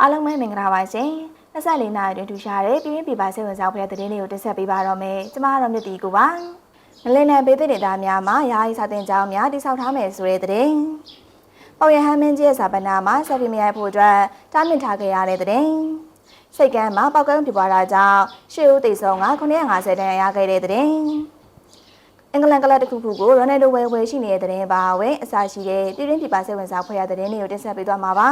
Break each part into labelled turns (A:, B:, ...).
A: အားလုံးပဲမင်္ဂလာပါရှင်24နာရီတွင်ထူရှားတဲ့ပြည်တွင်းပြည်ပစိတ်ဝင်စားဖွယ်တဲ့သတင်းတွေကိုတင်ဆက်ပေးပါတော့မယ်ကျွန်မကတော့မြတ်တီကိုပါငလင်းနယ်ပေးတဲ့ဒေတာများမှာယာယီစာတင်ကြောင်းများတိစောက်ထားမယ်ဆိုတဲ့သတင်းပေါ်ရဟန်းမင်းကြီးရဲ့စာပနာမှာဆက်ပြီးမရိုက်ဖို့အတွက်တားမြစ်ထားခဲ့ရတဲ့သတင်းစိတ်ကမ်းမှာပောက်ကန်းပြပွားတာကြောင့်ရှေ့ဦးတိတ်ဆုံးက950တန်းရခဲ့တဲ့သတင်းအင်္ဂလန်ကလပ်တစ်ခုခုကိုရိုနယ်ဒိုဝယ်ဝယ်ရှိနေတဲ့သတင်းပါဝင်အစာရှိတဲ့ပြည်တွင်းပြည်ပစိတ်ဝင်စားဖွယ်ရတဲ့သတင်းတွေကိုတင်ဆက်ပေးသွားမှာပါ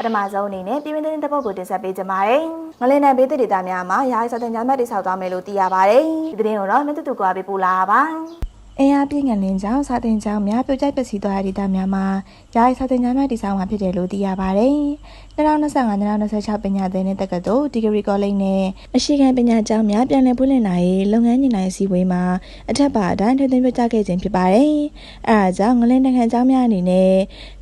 A: ပထမဆုံးအနေနဲ့ပြည်တွင်းသတင်းတစ်ပုဒ်ကိုတင်ဆက်ပေးကြပါမယ်။ငလင်းနယ်ဘေးသစ်ဒေသများမှာရာဇသင်ကြားမှတ်တိဆောက်သွားမယ်လို့သိရပါတယ်။ဒီသတင်းကိုတော့မြတ်တူတူကပေးပို့လာပါ။အင်အားပြည့်ငလင်းကြောင့်စာတင်ကြောင်းများပြုတ်ကျပစီသွားတဲ့ဒေသများမှာယာယီစာတင်ကြားမှတိဆောင်မှာဖြစ်တယ်လို့သိရပါတယ်။ 2025-2026ပညာသင်တဲ့တက္ကသိုလ်ဒီဂရီကောလိပ်နဲ့အရှိခံပညာကျောင်းများပြန်လည်ဖွင့်လှစ်နိုင်ရေးလုပ်ငန်းညှိနှိုင်းစည်းဝေးမှာအထက်ပါအတိုင်းထည့်သွင်းပြကြခဲ့ခြင်းဖြစ်ပါတယ်။အဲဒါကြောင့်ငလင်းတက္ကသိုလ်ကျောင်းများအနေနဲ့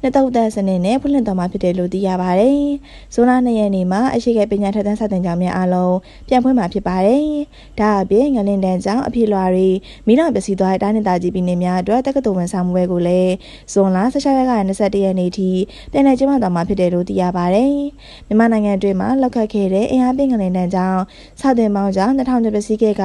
A: နှစ်တုပ်သက်စနစ်နဲ့ဖွင့်လှစ်တော်မှာဖြစ်တယ်လို့သိရပါတယ်။ဇွန်လ2ရက်နေ့မှာအရှိခံပညာထက်တန်းစာတင်ကျောင်းများအားလုံးပြန်ဖွင့်မှာဖြစ်ပါတယ်။ဒါအပြင်ငလင်းတန်းကျောင်းအဖြစ်လွှာတွေမိတော်ပစီသွားတဲ့တိုင်းဒေသကြီးပြည်နယ်များအတွက်တက္ကသိုလ်ဝန်ဆောင်မှုပွဲကိုလည်းဇွန်လ16ရက်ကနေ21ရက်နေ့ထိပြန်လည်ကျင်းပသွားမှာဖြစ်တယ်လို့သိရပါတယ်။မြန်မာနိုင်ငံအတွင်းမှာလောက်ခတ်ခဲ့တဲ့အင်အားပြင်းငလင်တန်းကြောင့်စာတင်ပေါင်းကြောင့်2000ကျော်ပစီခဲ့က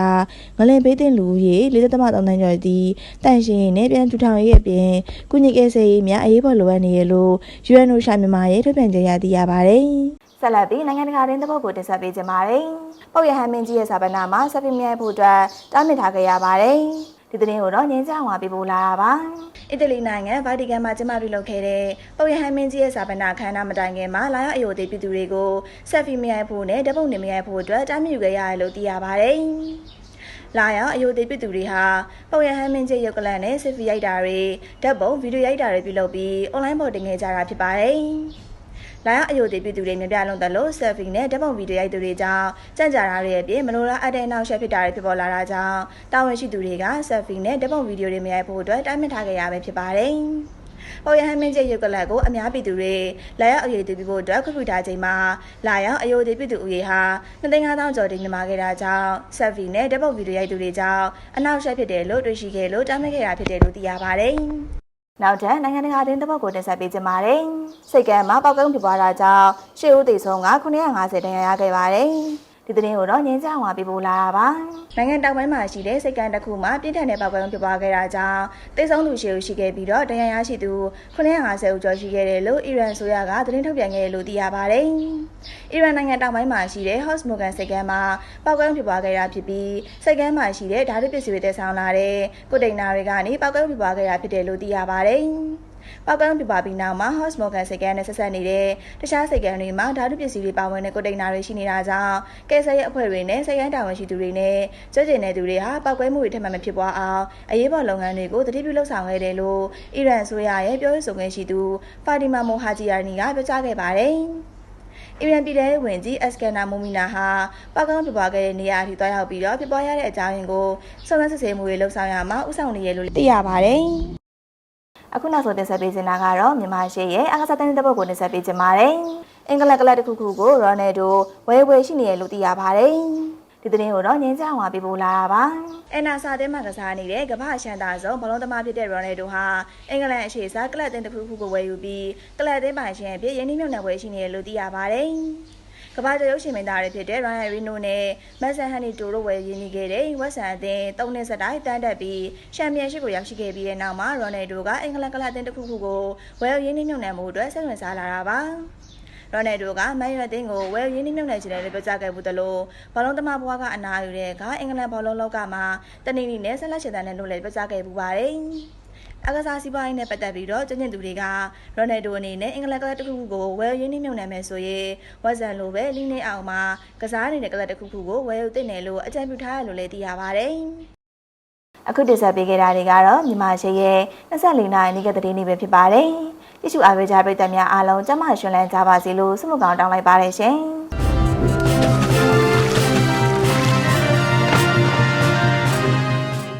A: ငလင်ပေးတင်လူရေ43တန်းကျော်သည်တန့်ရှင်းရေးနဲ့ပြန်ထူထောင်ရေးအပြင်ကုညစ်ကဲဆဲရေးများအရေးပေါ်လိုအပ်နေရလို့ UNO ရှာမြန်မာရဲ့ထုတ်ပြန်ကြေညာသိရပါတယ်။ဆက်လက်ပြီးနိုင်ငံတကာရင်းသဘောကိုတင်ဆက်ပေးကြပါမယ်။ပုတ်ရဟန်းမင်းကြီးရဲ့စာပနာမှာဆက်ပြီးမြိုက်ဖို့အတွက်တားမြစ်ထားခဲ့ရပါတယ်။ ဒီသတင်းကိုတော့ငင်းကြအောင်ပြပို့လာတာပါ။အီတလီနိုင်ငံဗာတီကန်မှာကျင်းပပြုလုပ်ခဲ့တဲ့ပုတ်ရဟန်းမင်းကြီးရဲ့စာပနာခမ်းနားမတိုင်ခင်မှာလာရောက်အယိုသေးပြည်သူတွေကိုဆက်ပြီးမြိုက်ဖို့နဲ့ဓပုံနေမြိုက်ဖို့အတွက်တားမြစ်ခဲ့ရတယ်လို့သိရပါတယ်။လာရောက်အယိုသေးပြည်သူတွေဟာပုံရဟန်းမင်းကြီးရုပ်ကလန်နဲ့စစ်ဖီရိုက်တာတွေဓာတ်ပုံဗီဒီယိုရိုက်တာတွေပြုလုပ်ပြီးအွန်လိုင်းပေါ်တင်ခဲ့ကြတာဖြစ်ပါတယ်။ လာရောက်အယိုသေးပြည်သူတွေမြပြလုံးတယ်လို့ selfie နဲ့ဓာတ်ပုံဗီဒီယိုရိုက်သူတွေကြောင့်ကြံ့ကြာတာတွေအပြင်မလိုလားအတဲ့နောက်ဆက်ဖြစ်တာတွေဖြစ်ပေါ်လာတာကြောင့်တာဝန်ရှိသူတွေက selfie နဲ့ဓာတ်ပုံဗီဒီယိုတွေမရိုက်ဖို့အတွက်တားမြစ်ထားခဲ့ရပဲဖြစ်ပါတယ်။ပေါ်ရဟန်းမင်းကျရုပ်ကလပ်ကိုအများပြည်သူတွေလာရောက်အယိုသေးပြဖို့အတွက်ခွင့်ပြုထားချိန်မှာလာရောက်အယိုသေးပြည်သူဦးရေဟာ2500ကျော်တင်မြမာခဲ့တာကြောင့် selfie နဲ့ဓာတ်ပုံဗီဒီယိုရိုက်သူတွေကြောင့်အနောက်ဆက်ဖြစ်တယ်လို့တွေ့ရှိခဲ့လို့တားမြစ်ခဲ့ရဖြစ်တယ်လို့သိရပါတယ်။ နောက်ထပ်နိုင်ငံတကာသတင်းတစ်ပုဒ်ကိုတင်ဆက်ပေးကြပါမယ်။စိတ်ကမ်းမှာပောက်ကုန်းဖြစ်ပွားတာကြောင့်ရှေ့ဦးသိဆုံးက950တန်ရရခဲ့ပါတယ်။ ဒီသတင်းကိုတော့ငင်းကြအောင်ပြပို့လာတာပါ။နိုင်ငံတောင်ပိုင်းမှာရှိတဲ့စိတ်ကမ်းတစ်ခုမှာပြင်းထန်တဲ့ပောက်ကုန်းဖြစ်ပွားခဲ့တာကြောင့်တိတ်ဆုံးသူရှေ့ဦးရှိခဲ့ပြီးတော့တရားရရှိသူ950ဦးကျော်ရှိခဲ့တယ်လို့အီရန်ဆိုရကသတင်းထုတ်ပြန်ခဲ့တယ်လို့သိရပါတယ်။အီရန်နိုင်ငံတောင်ပိုင်းမှာရှိတဲ့ Hos Morgan စိတ်ကမ်းမှာပောက်ကုန်းဖြစ်ပွားခဲ့တာဖြစ်ပြီးစိတ်ကမ်းမှာရှိတဲ့ဓာတ်ပစ္စည်းတွေတည်ဆောင်လာတဲ့ကုတ်တိန်နာတွေကနေပောက်ကုန်းဖြစ်ပွားခဲ့တာဖြစ်တယ်လို့သိရပါတယ်။ ပောက်ကန်းပြပါပြီးနောက်မှာ Host Morgan စိတ်ကန်းနဲ့ဆက်ဆက်နေတဲ့တခြားစိတ်ကန်းတွေမှာဓာတုပစ္စည်းတွေပါဝင်တဲ့ကွန်တိန်နာတွေရှိနေတာကြောင့်ကဲဆယ်ရဲ့အဖွဲ့တွေနဲ့စိတ်ကန်းတာဝန်ရှိသူတွေနဲ့ကြွကျင်တဲ့သူတွေဟာပောက်ကွဲမှုတွေထပ်မံမဖြစ်ပွားအောင်အရေးပေါ်လုပ်ငန်းတွေကိုတတိပြုလုပ်ဆောင်ခဲ့တယ်လို့အီရန်အစိုးရရဲ့ပြောရေးဆိုခွင့်ရှိသူဖာတီမာမိုဟာဂျီယာနီကပြောကြားခဲ့ပါတယ်။အီရန်ပြည်ထောင်ဝင်ကြီးအက်စကန်နာမိုမီနာဟာပောက်ကောင်းပြပွားခဲ့တဲ့နေရာအထိတွားရောက်ပြီးတော့ပြပွားရတဲ့အကြောင်းရင်းကိုစုံစမ်းစစ်ဆေးမှုတွေလှုပ်ဆောင်ရမှာဥဆောင်နေရလို့သိရပါတယ်။ အခုနောက်ဆုံးတင်ဆက်ပေးနေတာကတော့မြန်မာရှေ့ရဲ့အားကစားတဲ့တဲ့ဘုတ်ကိုတင်ဆက်ပေးကြပါမယ်။အင်္ဂလန်ကလပ်တစ်ခုခုကိုရော်နယ်ဒိုဝဲဝဲရှိနေရလို့သိရပါတယ်။ဒီသတင်းကိုတော့ငင်းကြအောင်ပြပို့လာတာပါ။အန်နာစာတဲမှာကစားနေတဲ့ကမ္ဘာရှန်တာဆုံးဘလုံးသမားဖြစ်တဲ့ရော်နယ်ဒိုဟာအင်္ဂလန်အခြေစားကလပ်တင်တစ်ခုခုကိုဝယ်ယူပြီးကလပ်တင်ပိုင်ရှင်အဖြစ်ရင်းနှီးမြှုပ်နှံပွဲရှိနေရလို့သိရပါတယ်။ ကမ္ဘာကျော်ရုပ်ရှင်မင်းသားတွေဖြစ်တဲ့ Ryan Reynolds နဲ့ Mason Honey တို့တို့ဝယ်ရင်းနေခဲ့တဲ့ West Ham အသင်း၃နှစ်ဆက်တိုင်းတန်းတက်ပြီးချန်ပီယံရှစ်ကိုရောက်ရှိခဲ့ပြီးတဲ့နောက်မှာ Ronaldo ကအင်္ဂလန်ကလပ်အသင်းတစ်ခုခုကိုဝယ်ရင်းနှီးမြှုပ်နှံမှုအတွက်စိတ်ဝင်စားလာတာပါ။ရော်နယ်ဒိုကမန်ယူနိုက်တက်ကိုဝယ်ရင်းနှီးမြှုပ်နှံချင်တယ်လို့ပြောကြားခဲ့ဘူးတလို့ဘောလုံးသမားဘွားကအနာယူတဲ့ကအင်္ဂလန်ဘောလုံးလောက်ကမှတနင်္ဂနွေနဲ့ဆက်လက်ရှင်တန်းနဲ့လို့လည်းပြောကြားခဲ့ပူပါတယ်။ အကစားစီးပွားရေးနဲ့ပတ်သက်ပြီးတော့ကျင်းကျင်သူတွေကရိုနယ်ဒိုအနေနဲ့အင်္ဂလန်ကလပ်တစ်ခုခုကိုဝယ်ရင်းနှိမ့်မြုံနယ်မယ်ဆိုရင်ဝက်ဇန်လိုပဲလိနေအောင်မှာကစားနေတဲ့ကလပ်တစ်ခုခုကိုဝယ်ယူသင့်တယ်လို့အကြံပြုထားရလို့လည်းသိရပါတယ်။အခုတင်ဆက်ပေးခဲ့တာတွေကတော့မြန်မာရှေ့ရဲ့24နိုင်နေ့ကတဲ့နေ့ပဲဖြစ်ပါတယ်။ကြည့်ရှုအားပေးကြတဲ့ပရိသတ်များအားလုံးကျမရှင်လန်းကြပါစေလို့ဆုမကောင်းတောင်းလိုက်ပါတယ်ရှင်။